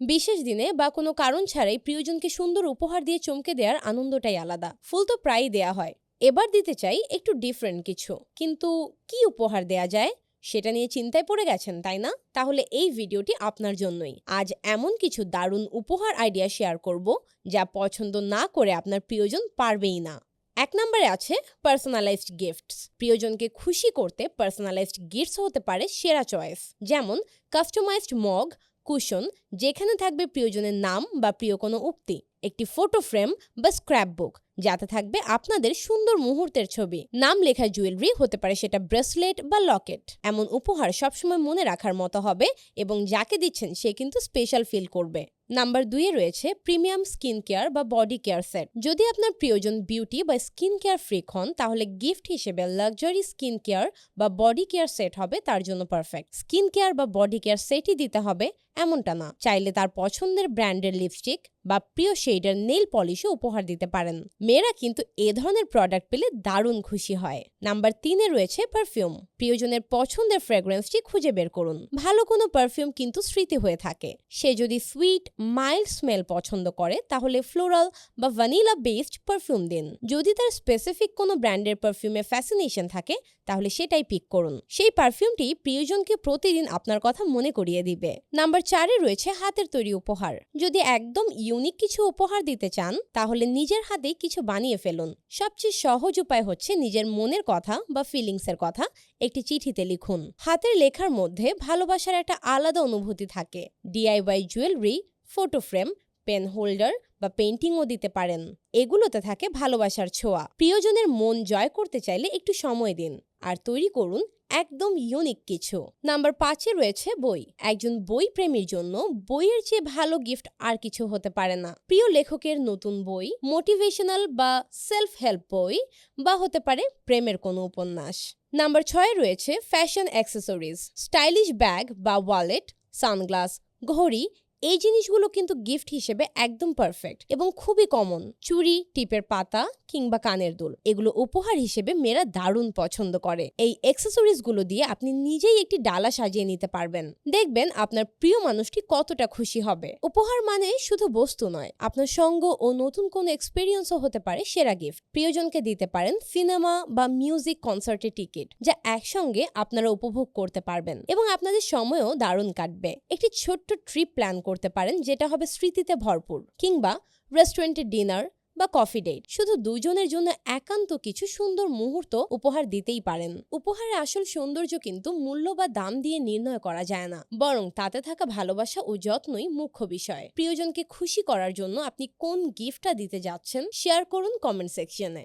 বিশেষ দিনে বা কোনো কারণ ছাড়াই প্রিয়জনকে সুন্দর উপহার দিয়ে চমকে দেওয়ার আনন্দটাই আলাদা। ফুল তো প্রায়ই দেয়া হয়। এবার দিতে চাই একটু ডিফারেন্ট কিছু। কিন্তু কি উপহার দেয়া যায়? সেটা নিয়ে চিন্তায় পড়ে গেছেন, তাই না? তাহলে এই ভিডিওটি আপনার জন্যই। আজ এমন কিছু দারুণ উপহার আইডিয়া শেয়ার করব যা পছন্দ না করে আপনার প্রিয়জন পারবেই না। এক নম্বরে আছে পার্সোনালাইজড গিফটস প্রিয়জনকে খুশি করতে পার্সোনালাইজড গিফটস হতে পারে সেরা চয়েস যেমন কাস্টমাইজড মগ কুশন, যেখানে থাকবে প্রিয়জনের নাম বা প্রিয় কোনো উক্তি, একটি ফটো ফ্রেম বা স্ক্র্যাপ বুক যাতে থাকবে আপনাদের সুন্দর মুহূর্তের ছবি। নাম লেখা জুয়েলারি হতে পারে সেটা ব্রেসলেট বা লকেট এমন উপহার সবসময় মনে রাখার মতো হবে এবং যাকে দিচ্ছেন সে কিন্তু স্পেশাল ফিল করবে। নাম্বার দুইয়ে রয়েছে প্রিমিয়াম স্কিন কেয়ার বা বডি কেয়ার সেট যদি আপনার প্রিয়জন বিউটি বা স্কিন কেয়ার ফ্রিক হন, তাহলে গিফট হিসেবে লাক্সারি স্কিন কেয়ার বা বডি কেয়ার সেট হবে তার জন্য পারফেক্ট স্কিন কেয়ার বা বডি কেয়ার সেটই দিতে হবে এমনটা না। চাইলে তার পছন্দের ব্র্যান্ডের লিপস্টিক বা প্রিয় শেডের নেল পলিশও উপহার দিতে পারেন। মেয়েরা কিন্তু এ ধরনের প্রোডাক্ট পেলে দারুণ খুশি হয়। নাম্বার তিনে রয়েছে পারফিউম প্রিয়জনের পছন্দের ফ্রেগ্রেন্সটি খুঁজে বের করুন। ভালো কোনো পারফিউম কিন্তু স্মৃতি হয়ে থাকে। সে যদি সুইট মাইল্ড স্মেল পছন্দ করে, তাহলে ফ্লোরাল বা ভ্যানিলা বেসড পারফিউম দিন। যদি তার স্পেসিফিক কোনো ব্র্যান্ডের পারফিউমে ফ্যাসিনেশন থাকে, তাহলে সেটাই পিক করুন। সেই পারফিউমটি প্রিয়জনকে প্রতিদিন আপনার কথা মনে করিয়ে দিবে। নাম্বার চারে রয়েছে হাতের তৈরি উপহার। যদি একদম ইউনিক কিছু উপহার দিতে চান, তাহলে নিজের হাতেই কিছু বানিয়ে ফেলুন। সবচেয়ে সহজ উপায় হচ্ছে নিজের মনের কথা বা ফিলিংসের কথা একটি চিঠিতে লিখুন। হাতের লেখার মধ্যে ভালোবাসার একটা আলাদা অনুভূতি থাকে। DIY jewellery photo frame pen holder বা পেন্টিংও দিতে পারেন। এগুলোতে থাকে ভালোবাসার ছোঁয়া। প্রিয়জনের মন জয় করতে চাইলে একটু সময় দিন আর তৈরি করুন একদম ইউনিক কিছু। নাম্বার পাঁচে রয়েছে বই। একজন বই প্রেমীর জন্য বইয়ের চেয়ে ভালো গিফট আর কিছু হতে পারে না। প্রিয় লেখকের নতুন বই, মোটিভেশনাল বা সেলফ হেল্প বই বা হতে পারে প্রেমের কোনো উপন্যাস। নাম্বার ছয়ে রয়েছে ফ্যাশন অ্যাক্সেসরিজ। স্টাইলিশ ব্যাগ বা ওয়ালেট, সানগ্লাস, ঘড়ি এই জিনিসগুলো কিন্তু গিফট হিসেবে একদম পারফেক্ট এবং খুবই কমন চুরি টিপের পাতা কিংবা কানের দুল, এগুলো উপহার হিসেবে মেয়েরা দারুণ পছন্দ করে। এই গুলো দিয়ে আপনি নিজেই একটি ডালা সাজিয়ে নিতে পারবেন। দেখবেন আপনার প্রিয় মানুষটি কতটা খুশি হবে। উপহার মানে শুধু বস্তু নয়, আপনার সঙ্গ ও নতুন কোনো এক্সপিরিয়েন্সও হতে পারে সেরা গিফট প্রিয়জনকে দিতে পারেন সিনেমা বা মিউজিক কনসার্টের টিকিট যা একসঙ্গে আপনারা উপভোগ করতে পারবেন এবং আপনাদের সময়ও দারুণ কাটবে। একটি ছোট্ট ট্রিপ প্ল্যান করতে পারেন, যেটা হবে স্মৃতিতে ভরপুর, কিংবা রেস্টুরেন্টে ডিনার বা কফি ডেট। শুধু দুজনের জন্য একান্ত কিছু সুন্দর মুহূর্ত উপহার দিতেই পারেন। উপহারের আসল সৌন্দর্য কিন্তু মূল্য বা দাম দিয়ে নির্ণয় করা যায় না, বরং তাতে থাকা ভালোবাসা ও যত্নই মুখ্য বিষয়। প্রিয়জনকে খুশি করার জন্য আপনি কোন গিফটটা দিতে যাচ্ছেন, শেয়ার করুন কমেন্ট সেকশনে।